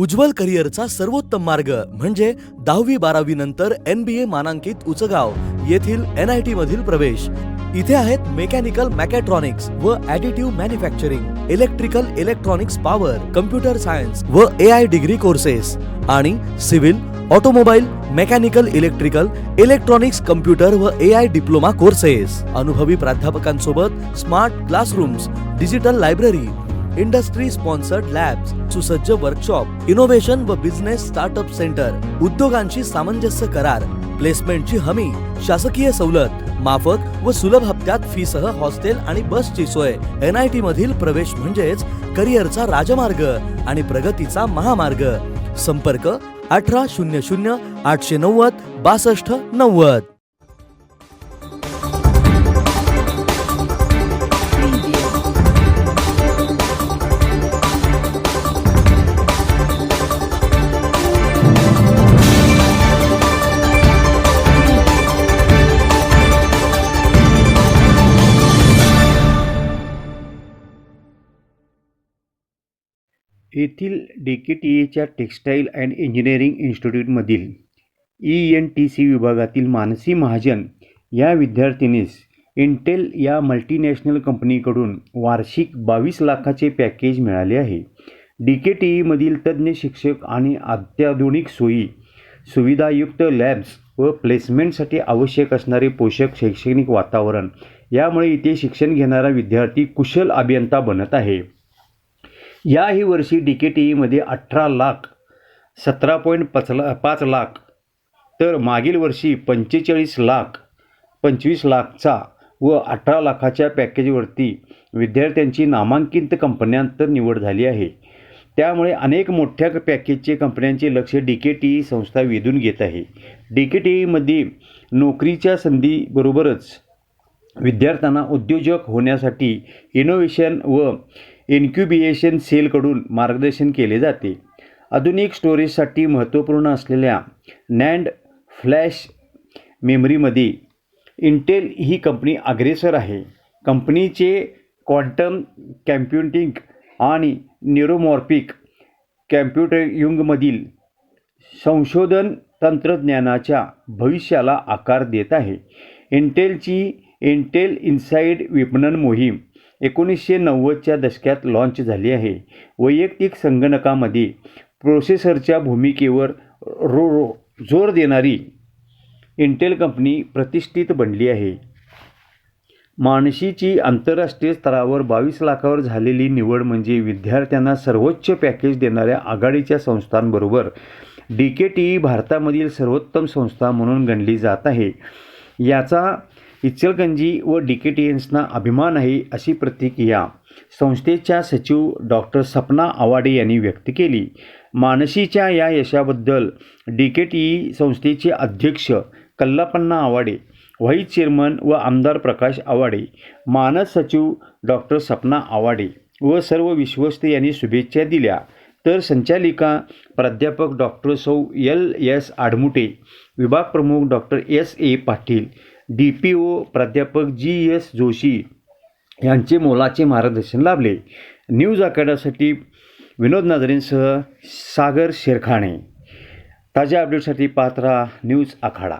उज्ज्वल करिअरचा सर्वोत्तम मार्ग म्हणजे दहावी बारावी नंतर एन बी ए मानांकित उचगाव येथील एन आय टी मधील प्रवेश. इथे आहेत मेकॅनिकल मॅकॅट्रॉनिक्स व additive manufacturing electrical electronics power computer science व ए आय डिग्री कोर्सेस आणि civil automobile mechanical electrical electronics computer व ए आय डिप्लोमा कोर्सेस. अनुभवी प्राध्यापकांसोबत smart classrooms digital library industry sponsored labs सुसज्ज वर्कशॉप इनोव्हेशन व business startup centre उद्योगांशी सामंजस्य करार प्लेसमेंटची हमी शासकीय सवलत माफक व सुलभ हप्त्यात फीसह हॉस्टेल आणि बसची सोय एन आय टी मधील प्रवेश म्हणजेच करिअरचा राजमार्ग आणि प्रगतीचा महामार्ग. संपर्क अठरा शून्य शून्य आठशे नव्वद बासष्ट नव्वद. येथील डी के टी एच्या टेक्स्टाईल अँड इंजिनिअरिंग इन्स्टिट्यूटमधील ई एन टी सी विभागातील मानसी महाजन या विद्यार्थिनीस इंटेल या मल्टीनॅशनल कंपनीकडून वार्षिक बावीस लाखाचे पॅकेज मिळाले आहे. डी के टी ईमधील तज्ज्ञ शिक्षक आणि अत्याधुनिक सोयी सुविधायुक्त लॅब्स व प्लेसमेंटसाठी आवश्यक असणारे पोषक शैक्षणिक वातावरण यामुळे इथे शिक्षण घेणारा विद्यार्थी कुशल अभियंता बनत आहे. याही वर्षी डी के टी ईमध्ये अठरा लाख सतरा पॉईंट पाच ला पाच लाख तर मागील वर्षी पंचेचाळीस लाख पंचवीस लाखचा व अठरा लाखाच्या पॅकेजवरती विद्यार्थ्यांची नामांकित कंपन्यांत निवड झाली आहे. त्यामुळे अनेक मोठ्या पॅकेजचे कंपन्यांचे लक्ष डी के टी ई संस्था वेधून घेत आहे. डी के टी ईमध्ये नोकरीच्या संधीबरोबरच विद्यार्थ्यांना उद्योजक होण्यासाठी इनोव्हेशन व इन्क्युबिएशन सेलकडून मार्गदर्शन केले जाते. आधुनिक स्टोरेजसाठी महत्त्वपूर्ण असलेल्या नॅन्ड फ्लॅश मेमरीमध्ये इंटेल ही कंपनी अग्रेसर आहे. कंपनीचे क्वांटम कॅम्प्युटिंग आणि न्युरोमॉर्पिक कॅम्प्युटरयुंगमधील संशोधन तंत्रज्ञानाच्या भविष्याला आकार देत आहे. इंटेलची इंटेल इन्साईड विपणन मोहीम एकोणीसशे नव्वदच्या दशकात लॉन्च झाली आहे. वैयक्तिक संगणकामध्ये प्रोसेसरच्या भूमिकेवर रो रो जोर देणारी इंटेल कंपनी प्रतिष्ठित बनली आहे. मानशीची आंतरराष्ट्रीय स्तरावर बावीस लाखावर झालेली निवड म्हणजे विद्यार्थ्यांना सर्वोच्च पॅकेज देणाऱ्या आघाडीच्या संस्थांबरोबर डी के टी ई भारतामधील सर्वोत्तम संस्था म्हणून गणली जात आहे. याचा इचलगंजी व डी के टी एन्सना अभिमान आहे अशी प्रतिक्रिया संस्थेच्या सचिव डॉक्टर सपना आवाडे यांनी व्यक्त केली. मानसीच्या या यशाबद्दल डी के टी ई संस्थेचे अध्यक्ष कल्लापन्ना आवाडे व्हाईस चेअरमन व आमदार प्रकाश आवाडे मानस सचिव डॉक्टर सपना आवाडे व सर्व विश्वस्त यांनी शुभेच्छा दिल्या. तर संचालिका प्राध्यापक डॉक्टर सौ एल एस आडमुटे विभाग प्रमुख doctor S A Patil D P O प्राध्यापक जी एस जोशी यांचे मोलाचे मार्गदर्शन लाभले. न्यूज आखाड्यासाठी विनोद नाजरेंसह सागर शेरखाणे ताज्या अपडेटसाठी पात्रा न्यूज आखाडा.